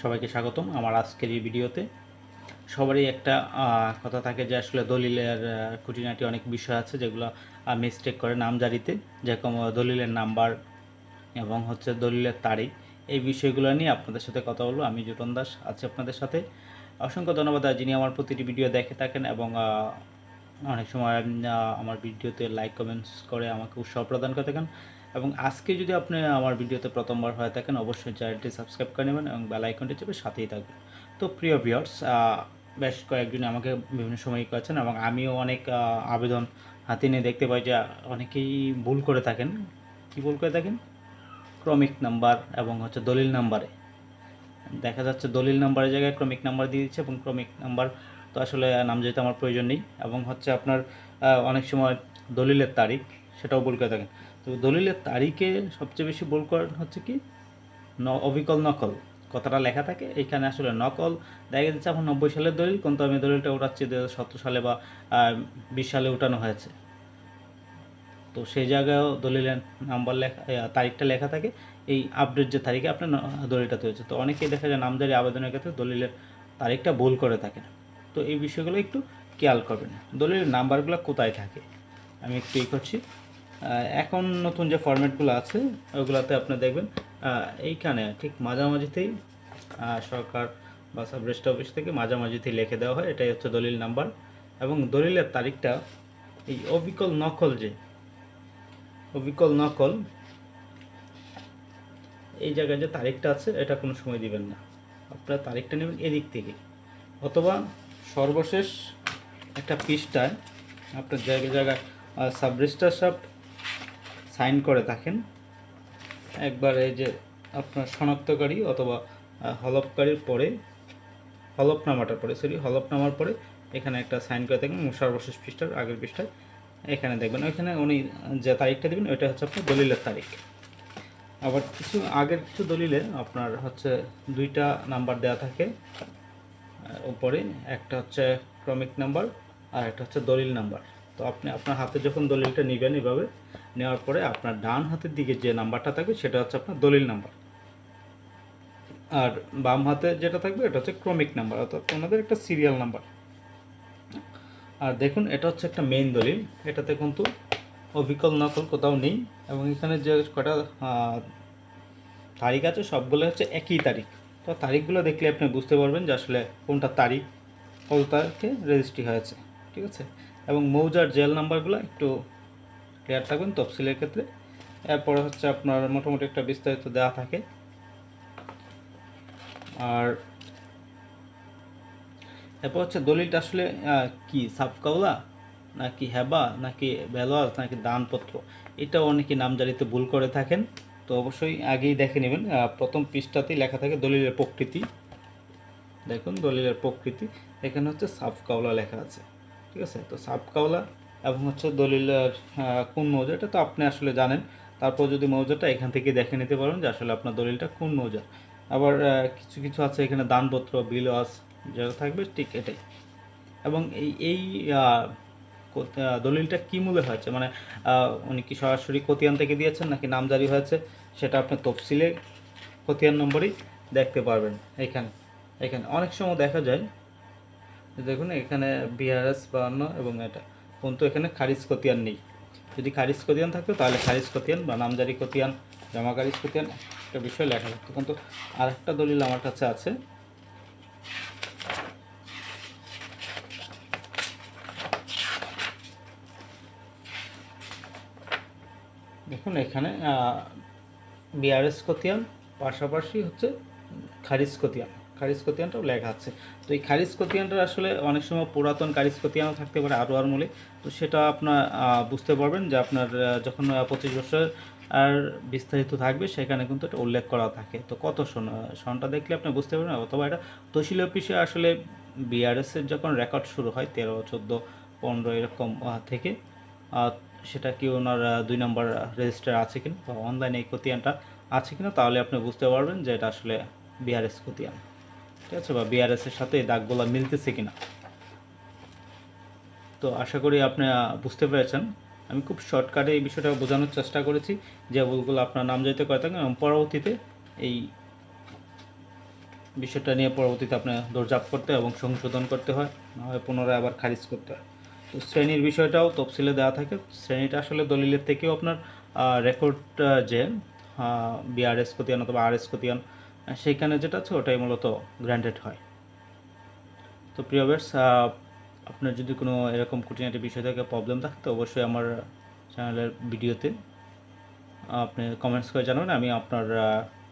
সবাইকে স্বাগতম আমার আজকের এই ভিডিওতে। সবারই একটা কথা থাকে যে আসলে দলিলের খুঁটিনাটি অনেক বিষয় আছে যেগুলো মিস্টেক করে নামজারিতে যেরকম দলিলের নাম্বার এবং হচ্ছে দলিলের তারিখ। এই বিষয়গুলো নিয়ে আপনাদের সাথে কথা বলব। আমি জুটন দাস আছি আপনাদের সাথে। অসংখ্য ধন্যবাদ যিনি আমার প্রতিটি ভিডিও দেখে থাকেন এবং অনেক সময় আমার ভিডিওতে লাইক কমেন্টস করে আমাকে উৎসাহ প্রদান করে থাকেন। এবং আজকে যদি আপনি আমার ভিডিওতে প্রথমবার হয়ে থাকেন, অবশ্যই চ্যানেলটি সাবস্ক্রাইব করে নেবেন এবং বেল আইকনটি চেপে সাথেই থাকবেন। তো প্রিয় ভিউয়ার্স বেশ কয়েকজনে আমাকে বিভিন্ন সময় করেছেন এবং আমিও অনেক আবেদন হাতে নিয়ে দেখতে পাই যে অনেকেই ভুল করে থাকেন। কি ভুল করে থাকেন? ক্রমিক নাম্বার এবং হচ্ছে দলিল নাম্বারে। দেখা যাচ্ছে দলিল নাম্বারের জায়গায় ক্রমিক নাম্বার দিয়ে দিচ্ছে এবং ক্রমিক নাম্বার তো আসলে নাম যেতে আমার প্রয়োজন নেই এবং হচ্ছে আপনার অনেক সময় দলিলের তারিখ সেটাও ভুল করে থাকেন। তো দলিলের তারিখে সবচেয়ে বেশি ভুল করেন হচ্ছে কি? ন, অবিকল নকল। কথাটা লেখা থাকে, এখানে আসলে নকল। দেখা যাচ্ছে আমার নব্বই সালের দলিল, কিন্তু আমি দলিলটা উঠাচ্ছি দু সতেরো সালে বা বিশ সালে উঠানো হয়েছে। তো সেই জায়গায়ও দলিলের নাম্বার লেখা তারিখটা লেখা থাকে। এই আপডেট যে তারিখে আপনার দলিলটা তৈরি তো অনেকেই দেখা যায় নামজারি আবেদনের ক্ষেত্রে দলিলের তারিখটা ভুল করে থাকে তো এই বিষয়গুলো একটু খেয়াল করবেন। দলিলের নাম্বারগুলো কোথায় থাকে? আমি একটু ই করছি। এখন নতুন যে ফরম্যাটগুলো আছে, ওগুলোতে আপনি দেখবেন এইখানে ঠিক মাঝামাঝিতেই সরকার বা সাব অফিস থেকে মাঝামাঝিতেই লিখে দেওয়া হয়। এটাই হচ্ছে দলিল নাম্বার। এবং দলিলের তারিখটা, এই অবিকল নকল যে, অবিকল নকল, এই জায়গায় যে তারিখটা আছে, এটা কোনো সময় দিবেন না। আপনার তারিখটা নেবেন এদিক থেকে। অথবা সর্বশেষ একটা পৃষ্ঠায়, আপনার জায়গায় জায়গায় সাব রেজিস্টার সাইন করে থাকেন। একবার এই যে আপনার শনাক্তকারী অথবা হলফকারীর পরে, হলফনামাটার পরে সরি হলফনামার পরে এখানে একটা সাইন করে এবং সর্বশেষ পৃষ্ঠার আগের পৃষ্ঠায় এখানে দেখবেন। ওইখানে উনি যে তারিখটা দেবেন, ওইটা হচ্ছে আপনার দলিলের তারিখ। আবার কিছু আগের কিছু দলিলে আপনার হচ্ছে দুইটা নাম্বার দেওয়া থাকে উপরে। একটা হচ্ছে ক্রমিক নাম্বার আর একটা হচ্ছে দলিল নাম্বার। তো আপনি আপনার হাতে যখন দলিলটা নেবেন এভাবে, নেওয়ার পরে আপনার ডান হাতের দিকে যে নাম্বারটা থাকবে, সেটা হচ্ছে আপনার দলিল নাম্বার। আর বাম হাতে যেটা থাকবে, এটা হচ্ছে ক্রমিক নাম্বার, অর্থাৎ ওনাদের একটা সিরিয়াল নাম্বার। আর দেখুন, এটা হচ্ছে একটা মেইন দলিল। এটাতে কিন্তু অবিকল নকল কোথাও নেই এবং এখানে যে কটা তারিখ আছে, সবগুলো হচ্ছে একই তারিখ। তো তারিখগুলো দেখলে আপনি বুঝতে পারবেন যে আসলে কোনটা তারিখ, কত তারিখে রেজিস্ট্রি হয়েছে, ঠিক আছে? এবং মৌজার জেল নাম্বারগুলো একটু ক্লিয়ার থাকবেন তফসিলের ক্ষেত্রে। এরপরে হচ্ছে আপনার মোটামুটি একটা বিস্তারিত দেওয়া থাকে। আর এরপর হচ্ছে দলিলটা আসলে কি সাফকাওলা নাকি হেবা, নাকি বেলোয়াজ নাকি দানপত্র এটা অনেকে নামজারিতে ভুল করে থাকেন। তো অবশ্যই আগেই দেখে নেবেন। প্রথম পৃষ্ঠাতেই লেখা থাকে দলিলের প্রকৃতি। দেখুন, দলিলের প্রকৃতি। এখানে হচ্ছে সাফকাওলা লেখা আছে। ঠিক আছে? তো সাফকাওলা এবং হচ্ছে দলিলের আহ, কোন মৌজা এটা তো আপনি আসলে জানেন। তারপর যদি মৌজাটা এখান থেকে দেখে নিতে পারেন যে আসলে আপনার দলিলটা কোন মৌজা। আবার কিছু কিছু আছে এখানে দানপত্র বিলওয়াস যেটা থাকবে ঠিক এটাই। এবং এই এই দলিলটা কী মূলে হয়েছে? মানে উনি কি সরাসরি খতিয়ান থেকে দিয়েছেন নাকি নামজারি হয়েছে? সেটা আপনি তফসিলে খতিয়ান নম্বরই দেখতে পারবেন। এখানে এখানে অনেক সময় দেখা যায় দেখুন, এখানে বিআরএস বাহান্ন এবং এটা। কিন্তু এখানে খারিজ খতিয়ান নেই। যদি খারিজ খতিয়ান থাকতো, তাহলে খারিজ খতিয়ান বা নামজারি খতিয়ান, জমা খারিজ খতিয়ান, একটা বিষয় লেখা থাকতো। কিন্তু আরেকটা দলিল আমার কাছে আছে। দেখুন, এখানে বিআরএস খতিয়ান, পাশাপাশি হচ্ছে খারিজ খতিয়ান। খারিজ খতিয়ানটাও লেখা আছে। তো এই খারিজ খতিয়ানটা আসলে অনেক সময় পুরাতন খারিজ খতিয়ানও থাকতে পারে আরও আর মূলে তো সেটা আপনার বুঝতে পারবেন যে আপনার যখন পঁচিশ বছর আর বিস্তারিত থাকবে, সেখানে কিন্তু এটা উল্লেখ করা থাকে। তো কত সন, সনটা দেখলে আপনি বুঝতে পারবেন, অথবা এটা তহসিল অফিসে আসলে বিআরএসের যখন রেকর্ড শুরু হয়, তেরো, চোদ্দ, পনেরো এরকম থেকে সেটা কি ওনার দুই নম্বর রেজিস্টার আছে কিনা? বা অনলাইনে এই খতিয়ানটা আছে কিনা, তাহলে আপনি বুঝতে পারবেন যে এটা আসলে বিআরএস খতিয়ান। ঠিক আছে বা বিআরএস এর সাথে দাগগুলো মিলতেছে কিনা? তো আশা করি আপনি আহ, বুঝতে পেরেছেন। আমি খুব শর্টকাটে এই বিষয়টা বোঝানোর চেষ্টা করেছি যে ভুলগুলো আপনার নাম যাইতে করে থাকেন এবং পরবর্তীতে এই বিষয়টা নিয়ে পরবর্তীতে আপনি দৌড়ঝাঁপ করতে এবং সংশোধন করতে হয় না হয় পুনরায় আবার খারিজ করতে হয়। তো শ্রেণির বিষয়টাও তফসিলে দেওয়া থাকে। শ্রেণীটা আসলে দলিলের থেকেও আপনার রেকর্ড যে বিআরএস কতিয়ান অথবা আরএস কতিয়ান সেইখানে যেটা আছে, ওটাই মূলত গ্র্যান্ডেড হয়। তো প্রিয় বেটস আপনার যদি কোনো এরকম খুঁটিনাটি বিষয় থেকে প্রবলেম থাকে, তো অবশ্যই আমার চ্যানেলের ভিডিওতে আপনি কমেন্টস করে জানাবেন। আমি আপনার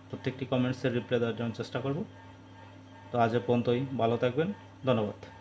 প্রত্যেকটি কমেন্টসের রিপ্লাই দেওয়ার জন্য চেষ্টা করব। তো আজ পর্যন্তই। ভালো থাকবেন। ধন্যবাদ।